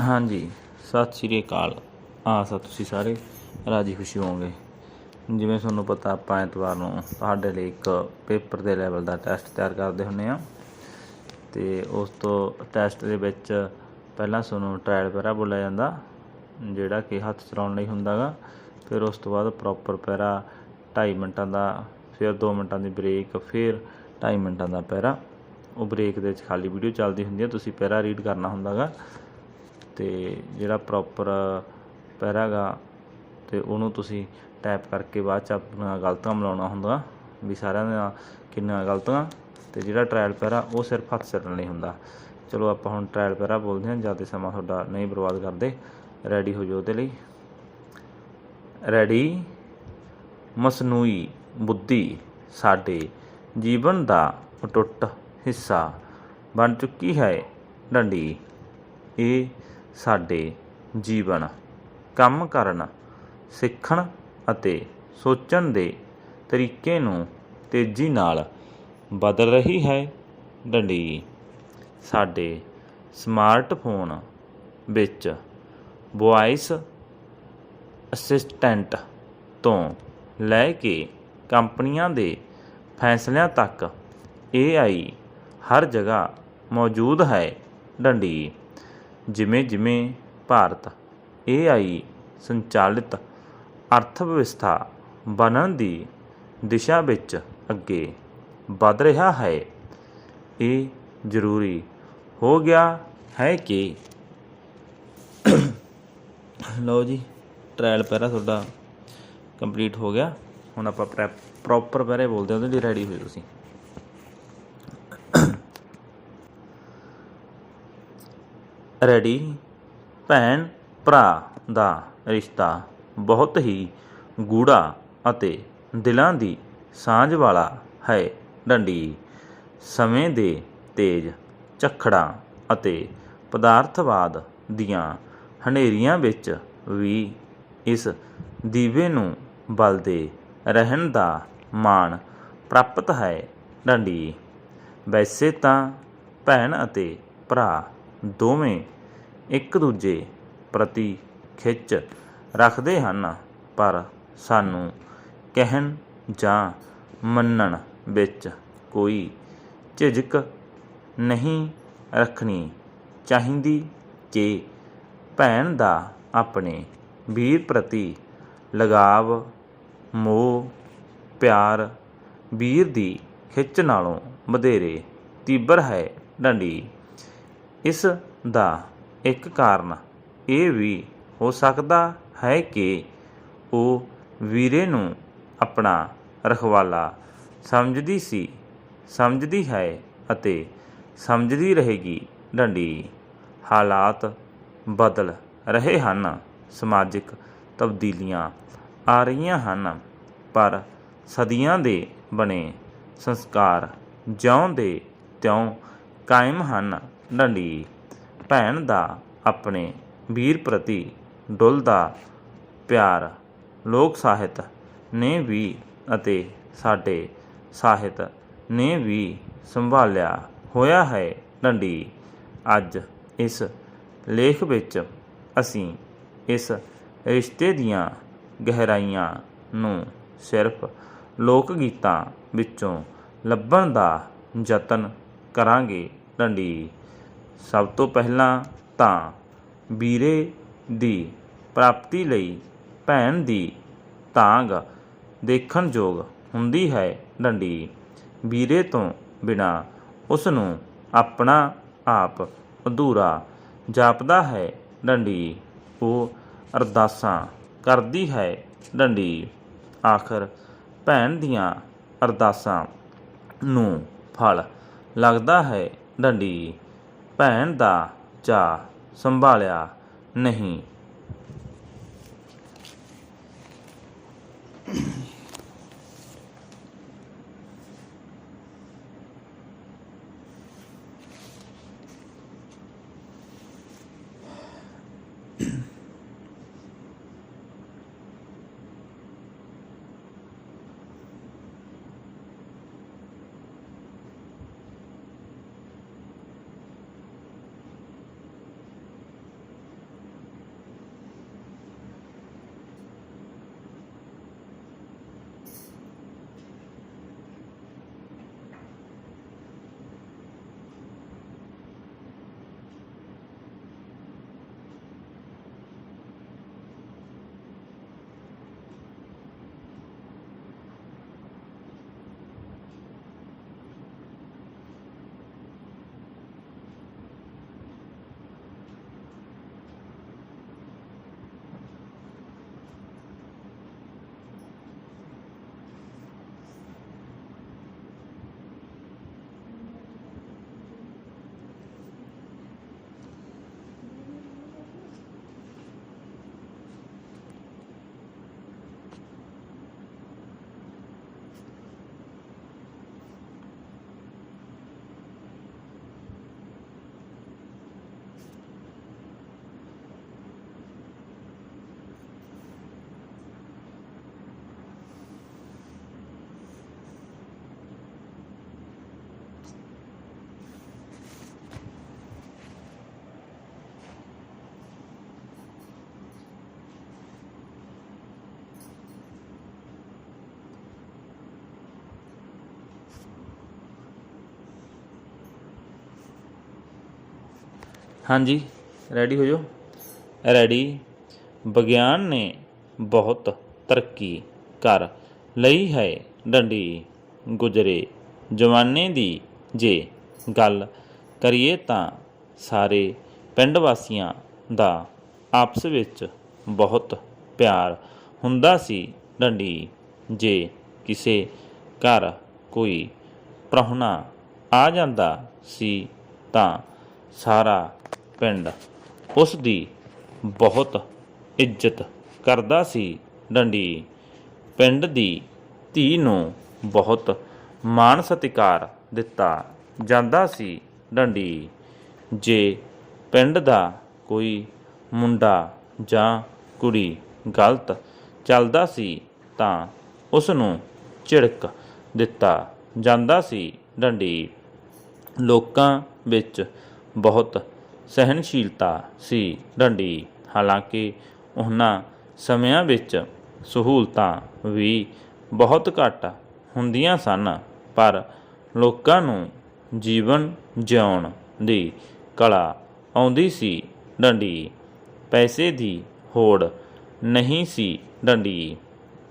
ਹਾਂਜੀ, ਸਤਿ ਸ਼੍ਰੀ ਅਕਾਲ। ਆਸ ਆ ਤੁਸੀਂ ਸਾਰੇ, ਰਾਜੀ ਖੁਸ਼ੀ ਹੋਵੋਗੇ। ਜਿਵੇਂ ਤੁਹਾਨੂੰ ਪਤਾ, ਆਪਾਂ ਐਤਵਾਰ ਨੂੰ ਤੁਹਾਡੇ ਲਈ ਇੱਕ ਪੇਪਰ ਦੇ ਲੈਵਲ ਦਾ ਟੈਸਟ ਤਿਆਰ ਕਰਦੇ ਹੁੰਨੇ ਆ। ਤੇ ਉਸ ਤੋਂ ਟੈਸਟ ਦੇ ਵਿੱਚ ਪਹਿਲਾਂ ਤੁਹਾਨੂੰ ਟ੍ਰਾਇਲ ਪੈਰਾ ਬੋਲਿਆ ਜਾਂਦਾ, ਜਿਹੜਾ ਕਿ ਹੱਥ ਚਲਾਉਣ ਲਈ ਹੁੰਦਾਗਾ ਫਿਰ ਉਸ ਤੋਂ ਬਾਅਦ ਪ੍ਰੋਪਰ ਪੈਰਾ 2.5 ਮਿੰਟਾਂ ਦਾ, ਫਿਰ 2 ਮਿੰਟਾਂ ਦੀ ਬ੍ਰੇਕ ਫਿਰ 2.5 ਮਿੰਟਾਂ ਦਾ ਪੈਰਾ ਉਹ ਬ੍ਰੇਕ ਦੇ ਵਿੱਚ ਖਾਲੀ ਵੀਡੀਓ ਚੱਲਦੀ ਹੁੰਦੀ ਹੈ ਤੁਸੀਂ ਪੈਰਾ ਰੀਡ ਕਰਨਾ ਹੁੰਦਾਗਾ ਤੇ ਜਿਹੜਾ ਪ੍ਰੋਪਰ ਪੈਰਾਗਾ ਤੇ ਉਹਨੂੰ ਤੁਸੀਂ ਟਾਈਪ ਕਰਕੇ ਬਾਅਦ ਚ ਆਪਣਾ ਗਲਤਾਂ ਮਿਲਾਉਣਾ ਹੁੰਦਾ ਵੀ ਸਾਰਿਆਂ ਦਾ ਕਿੰਨਾ ਗਲਤਾਂ ਤੇ ਜਿਹੜਾ ਟ੍ਰਾਇਲ ਪੈਰਾ ਉਹ ਸਿਰਫ ਹੱਥ ਚੱਲਣ ਲਈ ਹੁੰਦਾ। ਚਲੋ ਆਪਾਂ ਹੁਣ ਟ੍ਰਾਇਲ ਪੈਰਾ ਬੋਲਦੇ ਹਾਂ, ਜ਼ਿਆਦਾ ਸਮਾਂ ਤੁਹਾਡਾ ਨਹੀਂ ਬਰਬਾਦ ਕਰਦੇ। ਰੈਡੀ ਹੋ ਜਾਓ ਉਹਦੇ ਲਈ। ਰੈਡੀ ਮਸਨੂਈ, ਬੁੱਧੀ, ਸਾਡੇ ਜੀਵਨ ਦਾ ਅਟੁੱਟ ਹਿੱਸਾ ਬਣ ਚੁੱਕੀ ਹੈ ਡੰਡੀ। ਇਹ ਸਾਡੇ ਜੀਵਨ, ਕੰਮ ਕਰਨ, ਸਿੱਖਣ ਅਤੇ ਸੋਚਣ ਦੇ ਤਰੀਕੇ ਨੂੰ ਤੇਜ਼ੀ ਨਾਲ ਬਦਲ ਰਹੀ ਹੈ। ਡੰਡੀ, ਸਾਡੇ ਸਮਾਰਟਫੋਨ ਵਿੱਚ ਵੌਇਸ ਅਸਿਸਟੈਂਟ ਤੋਂ ਲੈ ਕੇ ਕੰਪਨੀਆਂ ਦੇ ਫੈਸਲਿਆਂ ਤੱਕ AI ਹਰ ਜਗ੍ਹਾ ਮੌਜੂਦ ਹੈ। ਡੰਡੀ ਜਿਵੇਂ ਜਿਵੇਂ ਭਾਰਤ AI ਸੰਚਾਲਿਤ ਅਰਥ ਵਿਵਸਥਾ ਬਣਨ ਦੀ ਦਿਸ਼ਾ ਵਿੱਚ ਅੱਗੇ ਵਧ ਰਿਹਾ ਹੈ, ਇਹ ਜ਼ਰੂਰੀ ਹੋ ਗਿਆ ਹੈ ਕਿ ਲਓ ਜੀ ਟ੍ਰਾਇਲ ਪਹਿਰਾ ਤੁਹਾਡਾ ਕੰਪਲੀਟ ਹੋ ਗਿਆ। ਹੁਣ ਆਪਾਂ ਪ੍ਰੋਪਰ ਪਹਿਰੇ ਬੋਲਦੇ ਹਾਂ, ਉਹਦੇ ਲਈ ਰੈਡੀ ਹੋਏ ਤੁਸੀਂ। ਰੈਡੀ ਭੈਣ ਭਰਾ ਦਾ ਰਿਸ਼ਤਾ ਬਹੁਤ ਹੀ ਗੂੜਾ ਅਤੇ ਦਿਲਾਂ ਦੀ ਸਾਂਝ ਵਾਲਾ ਹੈ ਡੰਡੀ। ਸਮੇਂ ਦੇ ਤੇਜ਼ ਝਖੜਾਂ ਅਤੇ ਪਦਾਰਥਵਾਦ ਦੀਆਂ ਹਨੇਰੀਆਂ ਵਿੱਚ ਵੀ ਇਸ ਦੀਵੇ ਨੂੰ ਬਲਦੇ ਰਹਿਣ ਦਾ ਮਾਣ ਪ੍ਰਾਪਤ ਹੈ ਡੰਡੀ। ਵੈਸੇ ਤਾਂ ਭੈਣ ਅਤੇ ਭਰਾ ਦੋਵੇਂ ਇੱਕ ਦੂਜੇ ਪ੍ਰਤੀ ਖਿੱਚ ਰੱਖਦੇ ਹਨ, ਪਰ ਸਾਨੂੰ ਕਹਿਣ ਜਾਂ ਮੰਨਣ ਵਿੱਚ ਕੋਈ ਝਿਜਕ ਨਹੀਂ ਰੱਖਣੀ ਚਾਹੀਦੀ ਕਿ ਭੈਣ ਦਾ ਆਪਣੇ ਵੀਰ ਪ੍ਰਤੀ ਲਗਾਵ, ਮੋਹ, ਪਿਆਰ ਵੀਰ ਦੀ ਖਿੱਚ ਨਾਲੋਂ ਵਧੇਰੇ ਤੀਬਰ ਹੈ, ਡੰਡੀ। ਇਸ ਦਾ ਇੱਕ ਕਾਰਨ ਇਹ ਵੀ ਹੋ ਸਕਦਾ ਹੈ ਕਿ ਉਹ ਵੀਰੇ ਨੂੰ ਆਪਣਾ ਰਖਵਾਲਾ ਸਮਝਦੀ ਸੀ, ਸਮਝਦੀ ਹੈ ਅਤੇ ਸਮਝਦੀ ਰਹੇਗੀ। ਡੰਡੀ ਹਾਲਾਤ ਬਦਲ ਰਹੇ ਹਨ। ਸਮਾਜਿਕ ਤਬਦੀਲੀਆਂ ਆ ਰਹੀਆਂ ਹਨ, ਪਰ ਸਦੀਆਂ ਦੇ ਬਣੇ ਸੰਸਕਾਰ ਜਿਉਂ ਦੇ ਤਿਉਂ ਕਾਇਮ ਹਨ। ਡੰਡੀ ਭੈਣ ਦਾ ਆਪਣੇ ਵੀਰ ਪ੍ਰਤੀ ਡੁੱਲਦਾ ਪਿਆਰ। ਲੋਕ ਸਾਹਿਤ ਨੇ ਵੀ ਅਤੇ ਸਾਡੇ ਸਾਹਿਤ ਨੇ ਵੀ ਸੰਭਾਲਿਆ ਹੋਇਆ ਹੈ ਡੰਡੀ ਅੱਜ ਇਸ ਲੇਖ ਵਿੱਚ ਅਸੀਂ ਇਸ ਰਿਸ਼ਤੇ ਦੀਆਂ ਗਹਿਰਾਈਆਂ ਨੂੰ ਸਿਰਫ ਲੋਕ ਗੀਤਾਂ ਵਿੱਚੋਂ ਲੱਭਣ ਦਾ ਯਤਨ ਕਰਾਂਗੇ ਡੰਡੀ ਸਭ ਤੋਂ ਪਹਿਲਾਂ ਤਾਂ ਵੀਰੇ ਦੀ ਪ੍ਰਾਪਤੀ ਲਈ ਭੈਣ ਦੀ ਤਾਂਗ ਦੇਖਣਯੋਗ ਹੁੰਦੀ ਹੈ ਡੰਡੀ। ਵੀਰੇ ਤੋਂ ਬਿਨਾ ਉਸ ਨੂੰ ਆਪਣਾ ਆਪ ਅਧੂਰਾ ਜਾਪਦਾ ਹੈ ਡੰਡੀ। ਉਹ ਅਰਦਾਸਾਂ ਕਰਦੀ ਹੈ ਡੰਡੀ। ਆਖਰ ਭੈਣ ਦੀਆਂ ਅਰਦਾਸਾਂ ਨੂੰ ਫਲ ਲੱਗਦਾ ਹੈ ਡੰਡੀ। ਭੈਣ ਦਾ ਚਾਅ ਸੰਭਾਲਿਆ ਨਹੀਂ। ਹਾਂਜੀ ਰੈਡੀ ਹੋ ਜਾਓ ਰੈਡੀ ਵਿਗਿਆਨ ਨੇ ਬਹੁਤ ਤਰੱਕੀ ਕਰ ਲਈ ਹੈ ਡੰਡੀ। ਗੁਜਰੇ ਜਵਾਨੇ ਦੀ ਜੇ ਗੱਲ ਕਰੀਏ ਤਾਂ ਸਾਰੇ ਪਿੰਡ ਵਾਸੀਆਂ ਦਾ ਆਪਸ ਵਿੱਚ ਬਹੁਤ ਪਿਆਰ ਹੁੰਦਾ ਸੀ ਡੰਡੀ। ਜੇ ਕਿਸੇ ਘਰ ਕੋਈ ਪ੍ਰਾਹੁਣਾ ਆ ਜਾਂਦਾ ਸੀ ਤਾਂ ਸਾਰਾ ਪਿੰਡ। ਉਸ ਦੀ ਬਹੁਤ ਇੱਜ਼ਤ ਕਰਦਾ ਸੀ ਡੰਡੀ। ਪਿੰਡ ਦੀ ਧੀ ਨੂੰ ਬਹੁਤ ਮਾਣ ਸਤਿਕਾਰ ਦਿੱਤਾ ਜਾਂਦਾ ਸੀ ਡੰਡੀ। ਜੇ ਪਿੰਡ ਦਾ ਕੋਈ ਮੁੰਡਾ ਜਾਂ ਕੁੜੀ ਗਲਤ ਚੱਲਦਾ ਸੀ ਤਾਂ ਉਸ ਨੂੰ ਝਿੜਕ ਦਿੱਤਾ ਜਾਂਦਾ ਸੀ ਡੰਡੀ। ਲੋਕਾਂ ਵਿੱਚ ਬਹੁਤ ਸਹਿਨਸ਼ੀਲਤਾ ਸੀ ਡੰਡੀ। ਹਾਲਾਂਕਿ ਉਹਨਾਂ ਸਮਿਆਂ ਵਿੱਚ ਸਹੂਲਤਾਂ ਵੀ ਬਹੁਤ ਘੱਟ ਹੁੰਦੀਆਂ ਸਨ, ਪਰ ਲੋਕਾਂ ਨੂੰ ਜੀਵਨ ਜਿਉਣ ਦੀ ਕਲਾ ਆਉਂਦੀ ਸੀ। ਡੰਡੀ ਪੈਸੇ ਦੀ ਹੋੜ ਨਹੀਂ ਸੀ। ਡੰਡੀ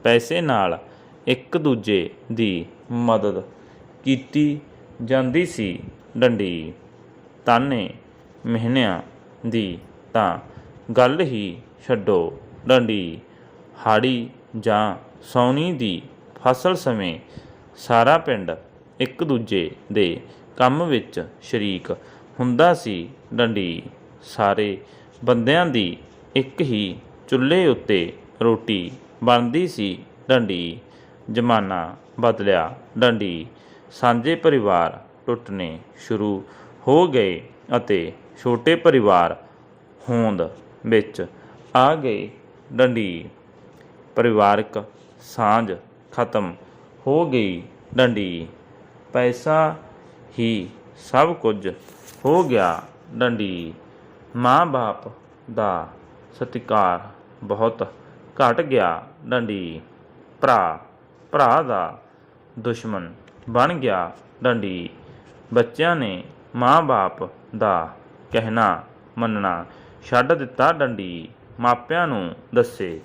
ਪੈਸੇ ਨਾਲ ਇੱਕ ਦੂਜੇ ਦੀ ਮਦਦ ਕੀਤੀ ਜਾਂਦੀ ਸੀ। ਡੰਡੀ ਤਾਨੇ ਮਹੀਨਿਆਂ ਦੀ ਤਾਂ ਗੱਲ ਹੀ ਛੱਡੋ ਡੰਡੀ। ਹਾੜੀ ਜਾਂ ਸੌਣੀ ਦੀ ਫਸਲ ਸਮੇਂ ਸਾਰਾ ਪਿੰਡ ਇੱਕ ਦੂਜੇ ਦੇ ਕੰਮ ਵਿੱਚ ਸ਼ਰੀਕ ਹੁੰਦਾ ਸੀ ਡੰਡੀ। ਸਾਰੇ ਬੰਦਿਆਂ ਦੀ ਇੱਕ ਹੀ ਚੁੱਲ੍ਹੇ ਉੱਤੇ ਰੋਟੀ ਬਣਦੀ ਸੀ ਡੰਡੀ। ਜ਼ਮਾਨਾ ਬਦਲਿਆ ਡੰਡੀ। ਸਾਂਝੇ ਪਰਿਵਾਰ ਟੁੱਟਣੇ ਸ਼ੁਰੂ ਹੋ ਗਏ ਅਤੇ ਛੋਟੇ ਪਰਿਵਾਰ ਹੋਂਦ ਵਿੱਚ ਆ ਗਏ ਡੰਡੀ ਪਰਿਵਾਰਕ ਸਾਂਝ ਖਤਮ ਹੋ ਗਈ ਡੰਡੀ ਪੈਸਾ ਹੀ ਸਭ ਕੁਝ ਹੋ ਗਿਆ ਡੰਡੀ ਮਾਂ-ਬਾਪ ਦਾ ਸਤਿਕਾਰ ਬਹੁਤ ਘਟ ਗਿਆ ਡੰਡੀ ਭਰਾ ਭਰਾ ਦਾ ਦੁਸ਼ਮਣ ਬਣ ਗਿਆ ਡੰਡੀ ਬੱਚਿਆਂ ਨੇ ਮਾਂ-ਬਾਪ ਦਾ ਕਹਿਣਾ ਮੰਨਣਾ ਛੱਡ ਦਿੱਤਾ ਡੰਡੀ ਮਾਪਿਆਂ ਨੂੰ ਦੱਸੇ।